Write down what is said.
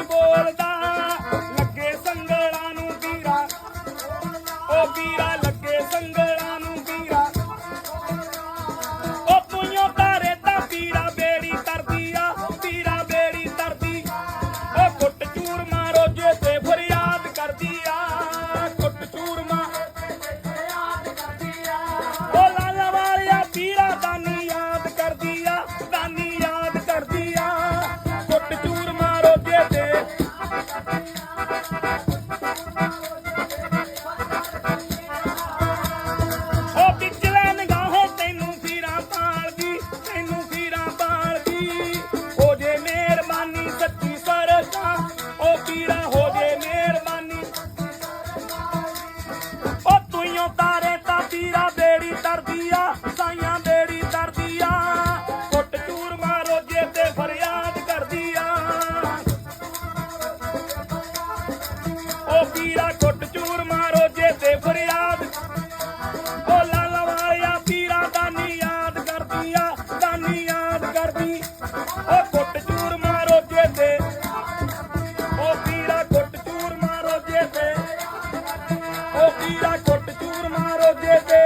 ਨਹੀਂ ਬੋਲਦਾ ਲੱਗੇ ਸੰਗਲਾਂ ਨੂੰ ਵੀਰਾ। ਉਹ ਵੀਰਾ ਉਹ ਪੀੜਾ ਹੋ ਜੇ ਮਿਹਰਬਾਨੀ। ਉਹ ਤੂੰ ਤਾਰੇ ਤਾਂ ਪੀੜਾ ਬੇੜੀ ਦਰਦੀ ਆ, ਸਾਈਆਂ ਬੇੜੀ ਦਰਦੀ ਆ। ਕੁੱਟ ਚੂਰ ਮਾਰੋ ਜੇ ਤੇ ਫਰਿਆਦ ਕਰਦੀ ਆ। ਉਹ ਪੀੜਾ ਕੁੱਟ ਚੂਰ ਮਾਰੋ ਜੇ ਤੇ ਫਰਿਆਦ। ਉਹ ਲਾਲਾ ਵਾਲਿਆ ਪੀੜਾ ਦਾਨੀ ਯਾਦ ਕਰਦੀ ਆ, ਦਾਨੀ ਯਾਦ ਕਰਦੀ। ਉਹ চোর মারো যেতে